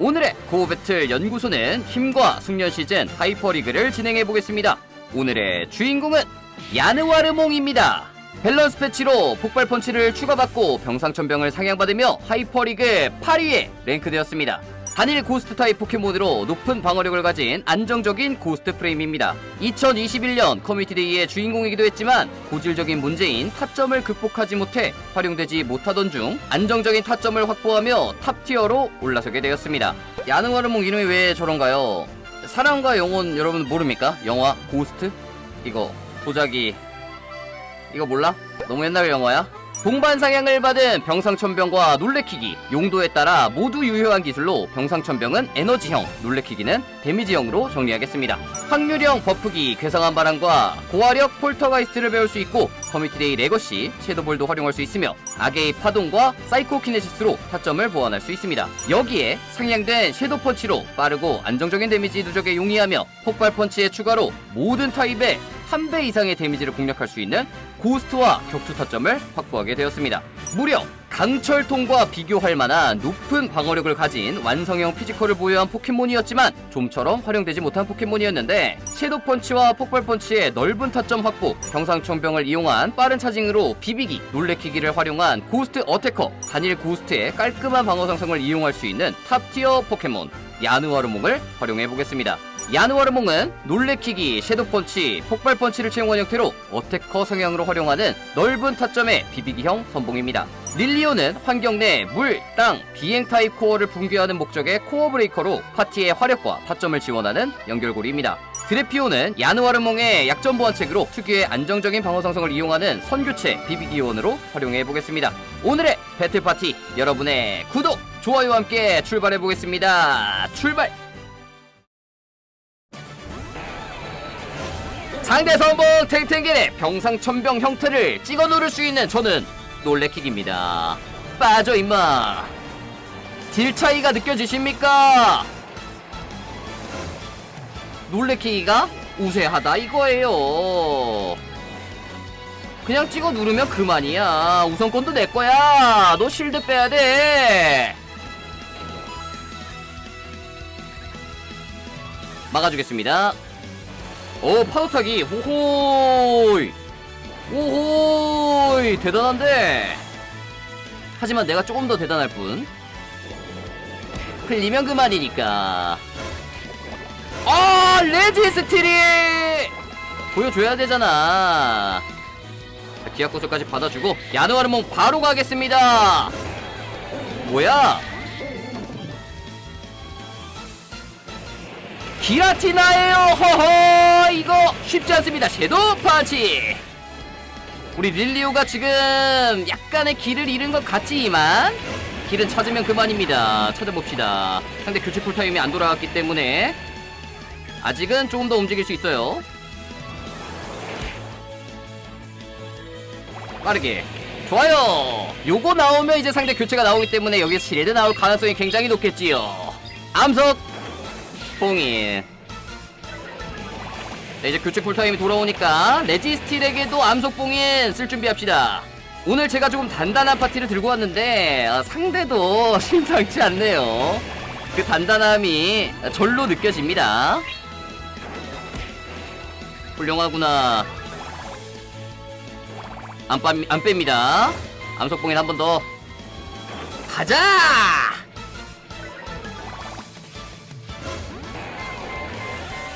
오늘의 고배틀 연구소는 힘과 숙련 시즌 하이퍼리그를 진행해 보겠습니다. 오늘의 주인공은 야느와르몽입니다. 밸런스 패치로 폭발 펀치를 추가받고 병상천병을 상향받으며 하이퍼리그 8위에 랭크되었습니다. 단일 고스트 타입 포켓몬으로 높은 방어력을 가진 안정적인 고스트 프레임입니다. 2021년 커뮤니티 데이의 주인공이기도 했지만 고질적인 문제인 타점을 극복하지 못해 활용되지 못하던 중 안정적인 타점을 확보하며 탑티어로 올라서게 되었습니다. 야능와르몽 이름이 왜 저런가요? 사랑과 영혼 여러분 모릅니까? 영화 고스트? 이거 도자기 이거 몰라? 너무 옛날 영화야? 동반 상향을 받은 병상천병과 놀래키기 용도에 따라 모두 유효한 기술로 병상천병은 에너지형, 놀래키기는 데미지형으로 정리하겠습니다. 확률형 버프기, 괴상한 바람과 고화력 폴터가이스트를 배울 수 있고 커뮤니티데이 레거시, 섀도볼도 활용할 수 있으며 악의 파동과 사이코키네시스로 타점을 보완할 수 있습니다. 여기에 상향된 섀도 펀치로 빠르고 안정적인 데미지 누적에 용이하며 폭발 펀치에 추가로 모든 타입의 한배 이상의 데미지를 공략할 수 있는 고스트와 격투 타점을 확보하게 되었습니다. 무려 강철통과 비교할 만한 높은 방어력을 가진 완성형 피지컬을 보유한 포켓몬이었지만 좀처럼 활용되지 못한 포켓몬이었는데 섀도 펀치와 폭발 펀치의 넓은 타점 확보, 경상청병을 이용한 빠른 차징으로 비비기, 놀래키기를 활용한 고스트 어태커, 단일 고스트의 깔끔한 방어 상성을 이용할 수 있는 탑티어 포켓몬 야누아르몽을 활용해 보겠습니다. 야누아르몽은 놀래키기, 섀도펀치, 폭발펀치를 채용한 형태로 어태커 성향으로 활용하는 넓은 타점의 비비기형 선봉입니다. 릴리오는 환경 내 물, 땅, 비행 타입 코어를 붕괴하는 목적의 코어 브레이커로 파티의 화력과 타점을 지원하는 연결고리입니다. 드레피오는 야누아르몽의 약점 보완책으로 특유의 안정적인 방어 상성을 이용하는 선교체 비비기온으로 활용해 보겠습니다. 오늘의 배틀 파티 여러분의 구독, 좋아요와 함께 출발해 보겠습니다. 출발! 상대 선봉 탱탱길의 병상천병 형태를 찍어 누를 수 있는 저는 놀래킥입니다. 빠져 임마. 딜 차이가 느껴지십니까? 놀래키기가 우세하다 이거예요. 그냥 찍어 누르면 그만이야. 우선권도 내 거야. 너 실드 빼야 돼. 막아주겠습니다. 오 파도 타기. 호호이. 오호이. 대단한데. 하지만 내가 조금 더 대단할 뿐. 흘리면 그만이니까. 아 레지 스틸이 보여줘야 되잖아. 자, 기합 구슬까지 받아주고 야누아르몽 바로 가겠습니다. 뭐야 기라티나예요. 허허 이거 쉽지 않습니다. 섀도우 펀치. 우리 릴리오가 지금 약간의 길을 잃은 것 같지만 길은 찾으면 그만입니다. 찾아봅시다. 상대 교체 쿨타임이 안 돌아왔기 때문에 아직은 조금 더 움직일 수 있어요. 빠르게. 좋아요. 요거 나오면 이제 상대 교체가 나오기 때문에 여기서 시레드 나올 가능성이 굉장히 높겠지요. 암석 봉인 네, 이제 교체 쿨타임이 돌아오니까 레지스틸에게도 암속봉인 쓸 준비합시다. 오늘 제가 조금 단단한 파티를 들고 왔는데 아, 상대도 심상치 않네요. 그 단단함이 절로 느껴집니다. 훌륭하구나. 안, 빠, 안 뺍니다. 암속봉인 한 번 더. 가자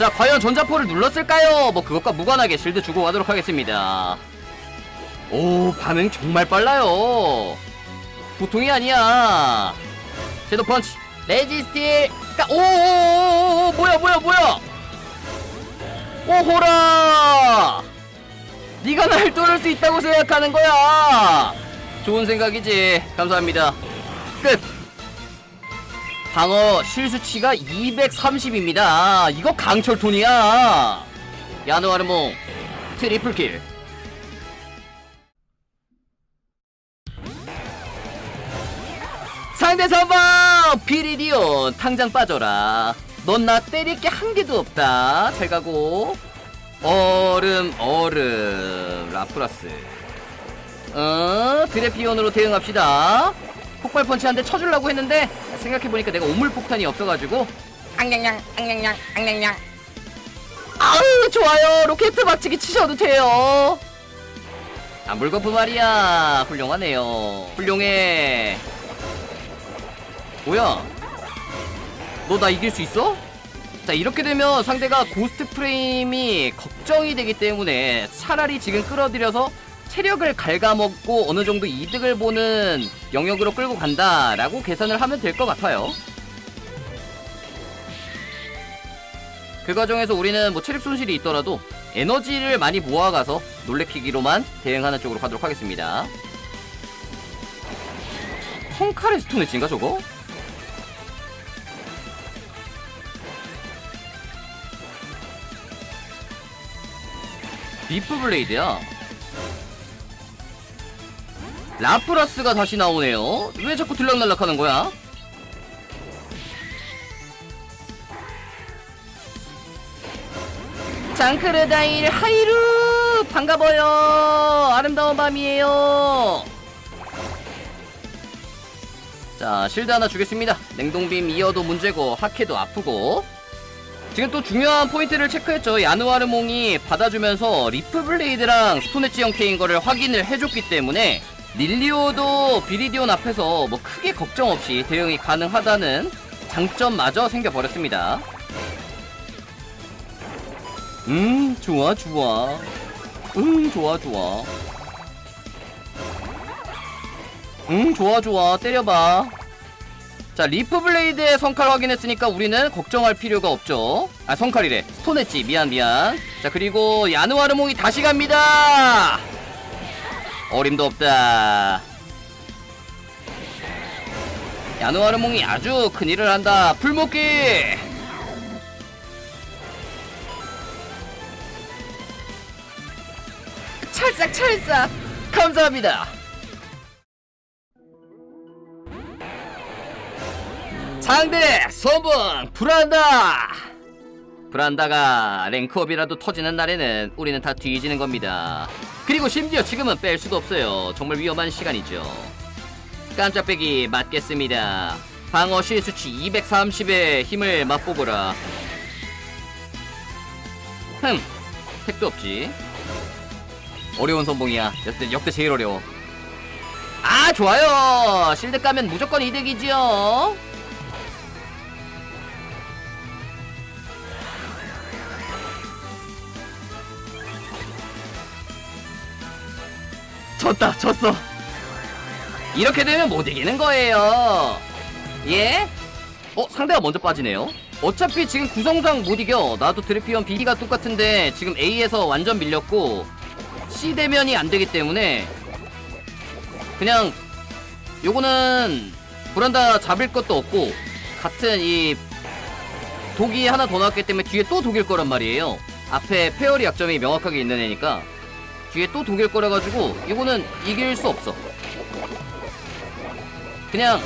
자 과연 전자포를 눌렀을까요? 뭐 그것과 무관하게 실드 주고 가도록 하겠습니다. 오 반응 정말 빨라요. 보통이 아니야. 섀도 펀치 레지스틸 까 오오오오 뭐야 뭐야 뭐야? 오호라! 네가 날 뚫을 수 있다고 생각하는 거야. 좋은 생각이지. 감사합니다. 끝 방어 실수치가 230입니다. 이거 강철톤이야. 야누아르몽 트리플킬. 상대 선방 비리디온 당장 빠져라. 넌 나 때릴 게 한 개도 없다. 잘 가고. 얼음 얼음 라프라스. 어 드레피온으로 대응합시다. 폭발 펀치 한대 쳐주려고 했는데 생각해보니까 내가 오물 폭탄이 없어가지고. 앙냥냥 앙냥냥 앙냥냥. 아우 좋아요. 로켓 박치기 치셔도 돼요. 아 물거프 말이야. 훌륭하네요. 훌륭해. 뭐야? 너 나 이길 수 있어? 자 이렇게 되면 상대가 고스트 프레임이 걱정이 되기 때문에 차라리 지금 끌어들여서 체력을 갉아먹고 어느 정도 이득을 보는 영역으로 끌고 간다라고 계산을 하면 될 것 같아요 그 과정에서 우리는 뭐 체력 손실이 있더라도 에너지를 많이 모아가서 놀래키기로만 대응하는 쪽으로 가도록 하겠습니다. 펑카레 스톤엣지인가 저거? 비프 블레이드야. 라프라스가 다시 나오네요. 왜 자꾸 들락날락 하는 거야? 장크르다일 하이루! 반가워요. 아름다운 밤이에요. 자 실드 하나 주겠습니다. 냉동빔 이어도 문제고 하케도 아프고. 지금 또 중요한 포인트를 체크했죠. 야누아르몽이 받아주면서 리프 블레이드랑 스톤엣지 형태인 거를 확인을 해줬기 때문에 릴리오도 비리디온 앞에서 뭐 크게 걱정 없이 대응이 가능하다는 장점마저 생겨버렸습니다. 음 좋아 좋아. 음 좋아 좋아. 음 좋아 좋아. 때려봐. 자 리프 블레이드의 성칼 확인했으니까 우리는 걱정할 필요가 없죠. 아 성칼이래. 스톤했지. 미안 미안. 자 그리고 야누아르몽이 다시 갑니다 어림도 없다. 야누아르 몽이 아주 큰일을 한다. 풀먹기! 찰싹 찰싹. 감사합니다. 상대 선봉 브란다! 브란다가 랭크업이라도 터지는 날에는 우리는 다 뒤지는 겁니다 그리고 심지어 지금은 뺄 수도 없어요 정말 위험한 시간이죠 깜짝배기 맞겠습니다 방어 실수치 230의 힘을 맛보거라 흠 택도 없지 어려운 선봉이야. 역대, 역대 제일 어려워. 아, 좋아요. 실드 까면 무조건 이득이지요. 졌다, 졌어. 이렇게 되면 못 이기는 거예요. 예? 어, 상대가 먼저 빠지네요. 어차피 지금 구성상 못 이겨. 나도 드래피언 B가 똑같은데 지금 A에서 완전 밀렸고 C 대면이 안 되기 때문에 그냥 요거는 브란다 잡을 것도 없고 같은 이 독이 하나 더 나왔기 때문에 뒤에 또 독일 거란 말이에요. 앞에 페어리 약점이 명확하게 있는 애니까 뒤에 또 독일 거라 가지고 이거는 이길 수 없어. 그냥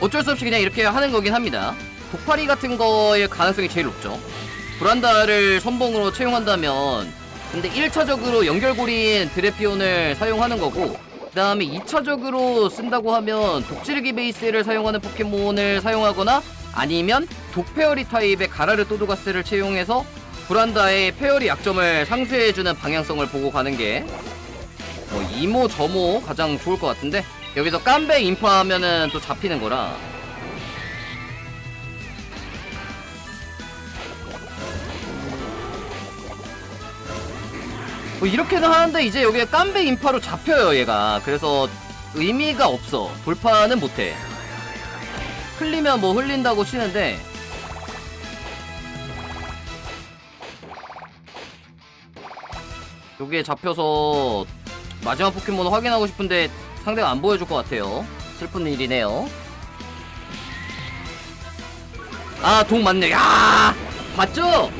어쩔 수 없이 그냥 이렇게 하는 거긴 합니다. 독파리 같은 거의 가능성이 제일 높죠. 브란다를 선봉으로 채용한다면 근데 1차적으로 연결고리인 드래피온을 사용하는 거고 그 다음에 2차적으로 쓴다고 하면 독지르기 베이스를 사용하는 포켓몬을 사용하거나 아니면 독페어리 타입의 가라르 또도가스를 채용해서 브란다의 페어리 약점을 상쇄해주는 방향성을 보고 가는 게 뭐 이모 저모 가장 좋을 것 같은데? 여기서 깜배 인파하면은 또 잡히는 거라. 뭐 이렇게는 하는데 이제 여기에 깜배 인파로 잡혀요 얘가. 그래서 의미가 없어. 돌파는 못해. 흘리면 뭐 흘린다고 치는데 여기에 잡혀서 마지막 포켓몬을 확인하고 싶은데 상대가 안 보여줄 것 같아요. 슬픈 일이네요. 아동 맞네. 야 봤죠?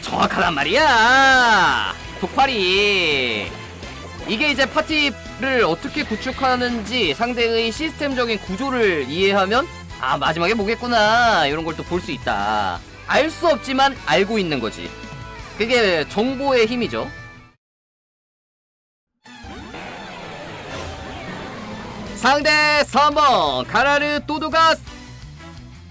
정확하단 말이야. 독파리 이게 이제 파티를 어떻게 구축하는지 상대의 시스템적인 구조를 이해하면 아 마지막에 뭐겠구나. 이런 걸 또 볼 수 있다. 알 수 없지만 알고 있는 거지. 그게 정보의 힘이죠 상대 3번 가라르 또도가스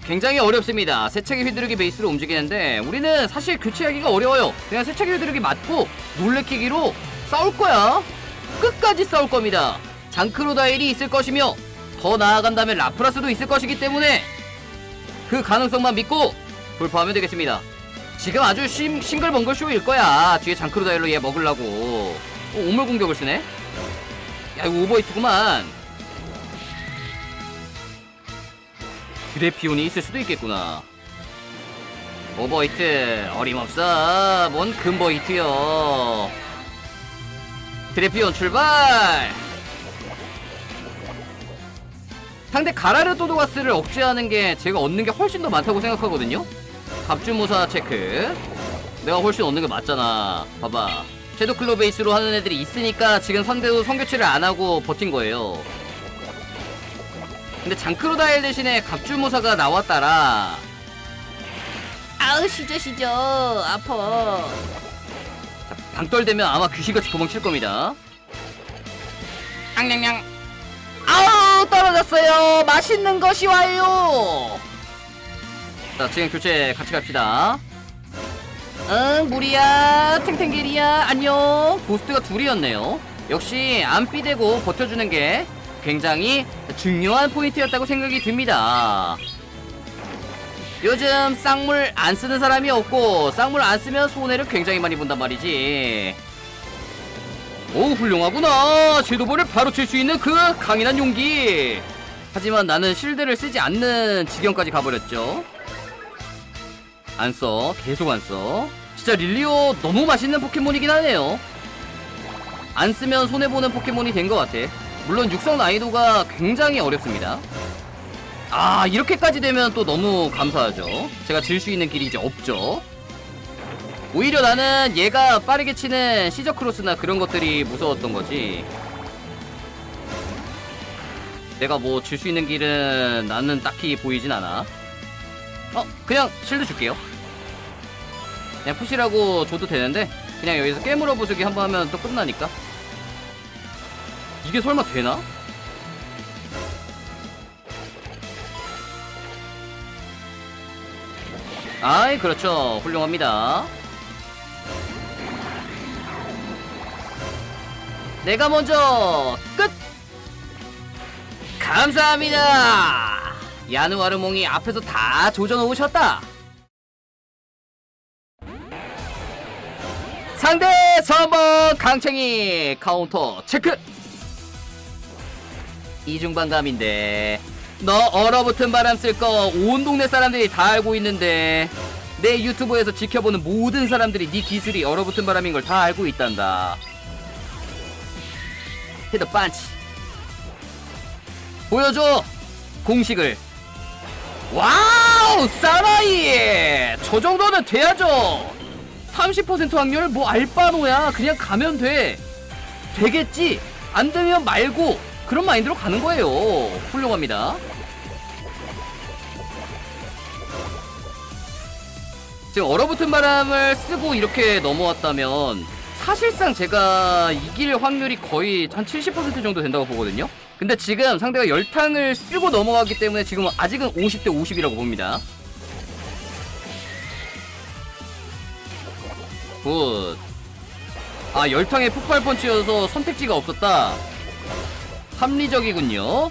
굉장히 어렵습니다. 세차기 휘두르기 베이스로 움직이는데 우리는 사실 교체하기가 어려워요. 그냥 세차기 휘두르기 맞고 놀래키기로 싸울 거야. 끝까지 싸울 겁니다. 장크로다일이 있을 것이며 더 나아간다면 라프라스도 있을 것이기 때문에 그 가능성만 믿고 돌파하면 되겠습니다. 지금 아주 싱, 싱글벙글 쇼일 거야. 뒤에 장크로다일로 얘 먹으려고. 어, 오물 공격을 쓰네? 야, 이거 오버히트구만. 드레피온이 있을 수도 있겠구나. 오버히트, 어림없어. 뭔 금버히트요. 드레피온 출발! 상대 가라르 도도가스를 억제하는 게 제가 얻는 게 훨씬 더 많다고 생각하거든요? 갑주무사 체크. 내가 훨씬 얻는 게 맞잖아. 봐봐. 섀도 클로 베이스로 하는 애들이 있으니까 지금 선대도 성교체를 안 하고 버틴 거예요. 근데 장크로다일 대신에 갑주무사가 나왔다라. 아으 시저 시저 아파. 자, 방떨되면 아마 귀신같이 도망칠 겁니다. 앙냥냥 아우 떨어졌어요. 맛있는 것이 와요. 자 지금 교체 같이 갑시다. 응 무리야 탱탱길이야 안녕. 고스트가 둘이었네요. 역시 안 삐대고 버텨주는 게 굉장히 중요한 포인트였다고 생각이 듭니다. 요즘 쌍물 안 쓰는 사람이 없고 쌍물 안 쓰면 손해를 굉장히 많이 본단 말이지. 오 훌륭하구나. 제도볼을 바로 칠 수 있는 그 강인한 용기. 하지만 나는 실드를 쓰지 않는 지경까지 가버렸죠. 안써 계속 안써. 진짜 릴리오 너무 맛있는 포켓몬이긴 하네요. 안 쓰면 손해보는 포켓몬이 된 것 같아 물론 육성 난이도가 굉장히 어렵습니다 아 이렇게까지 되면 또 너무 감사하죠 제가 질 수 있는 길이 이제 없죠 오히려 나는 얘가 빠르게 치는 시저 크로스나 그런 것들이 무서웠던 거지. 내가 뭐 질 수 있는 길은 나는 딱히 보이진 않아. 어, 그냥 실드 줄게요. 그냥 푸시라고 줘도 되는데, 그냥 여기서 깨물어 부수기 한번 하면 또 끝나니까. 이게 설마 되나? 아이, 그렇죠. 훌륭합니다. 내가 먼저 끝! 감사합니다! 야누아르몽이 앞에서 다 조져놓으셨다! 상대 선번 강챙이 카운터 체크! 이중반감인데. 너 얼어붙은 바람 쓸 거 온 동네 사람들이 다 알고 있는데. 내 유튜브에서 지켜보는 모든 사람들이 네 기술이 얼어붙은 바람인 걸 다 알고 있단다. 헤더 반치 보여줘. 공식을. 와우! 사나이! 저 정도는 돼야죠. 30% 확률 뭐 알바노야. 그냥 가면 돼. 되겠지? 안 되면 말고 그런 마인드로 가는 거예요 훌륭합니다 지금 얼어붙은 바람을 쓰고 이렇게 넘어왔다면 사실상 제가 이길 확률이 거의 한 70% 정도 된다고 보거든요. 근데 지금 상대가 열탕을 쓰고 넘어가기 때문에 지금 아직은 50대 50이라고 봅니다. 굿. 아, 열탕의 폭발 펀치여서 선택지가 없었다. 합리적이군요.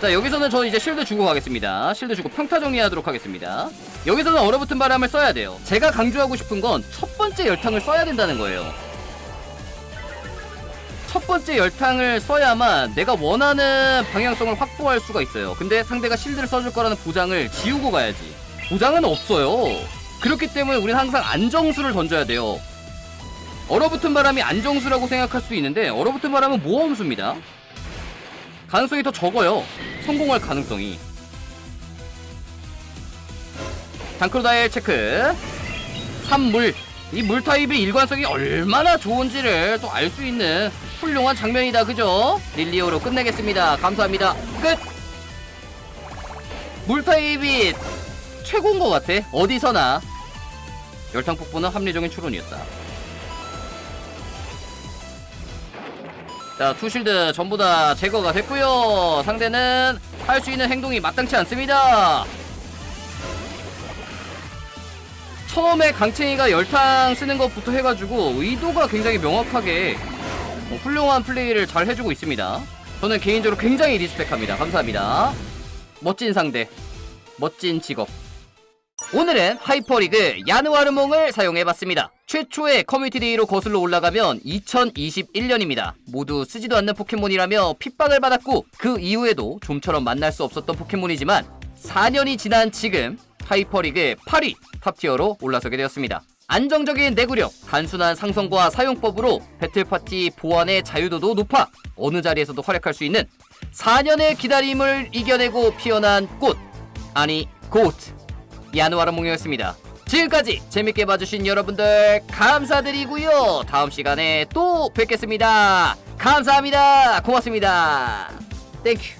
자 여기서는 저는 이제 실드 주고 가겠습니다. 실드 주고 평타 정리하도록 하겠습니다. 여기서는 얼어붙은 바람을 써야 돼요. 제가 강조하고 싶은 건 첫 번째 열탕을 써야 된다는 거예요. 첫 번째 열탕을 써야만 내가 원하는 방향성을 확보할 수가 있어요. 근데 상대가 실드를 써줄 거라는 보장을 지우고 가야지. 보장은 없어요. 그렇기 때문에 우리는 항상 안정수를 던져야 돼요 얼어붙은 바람이 안정수라고 생각할 수 있는데 얼어붙은 바람은 모험수입니다 가능성이 더 적어요. 성공할 가능성이. 단크로다일 체크. 산물. 이 물 타입의 일관성이 얼마나 좋은지를 또 알 수 있는 훌륭한 장면이다. 그죠? 릴리오로 끝내겠습니다. 감사합니다. 끝! 물 타입이 최고인 것 같아. 어디서나. 열탕 폭포는 합리적인 추론이었다. 자 투실드 전부 다 제거가 됐고요. 상대는 할 수 있는 행동이 마땅치 않습니다. 처음에 강챙이가 열탕 쓰는 것부터 해가지고 의도가 굉장히 명확하게 어, 훌륭한 플레이를 잘 해주고 있습니다. 저는 개인적으로 굉장히 리스펙합니다. 감사합니다. 멋진 상대 멋진 직업 오늘은 하이퍼리그 야누아르몽을 사용해봤습니다. 최초의 커뮤니티 데이로 거슬러 올라가면 2021년입니다. 모두 쓰지도 않는 포켓몬이라며 핍박을 받았고 그 이후에도 좀처럼 만날 수 없었던 포켓몬이지만 4년이 지난 지금 하이퍼리그 8위 탑티어로 올라서게 되었습니다. 안정적인 내구력, 단순한 상성과 사용법으로 배틀파티 보안의 자유도도 높아 어느 자리에서도 활약할 수 있는 4년의 기다림을 이겨내고 피어난 꽃 아니 고트 야누아르몽이었습니다. 지금까지 재밌게 봐주신 여러분들 감사드리고요. 다음 시간에 또 뵙겠습니다. 감사합니다. 고맙습니다. 땡큐.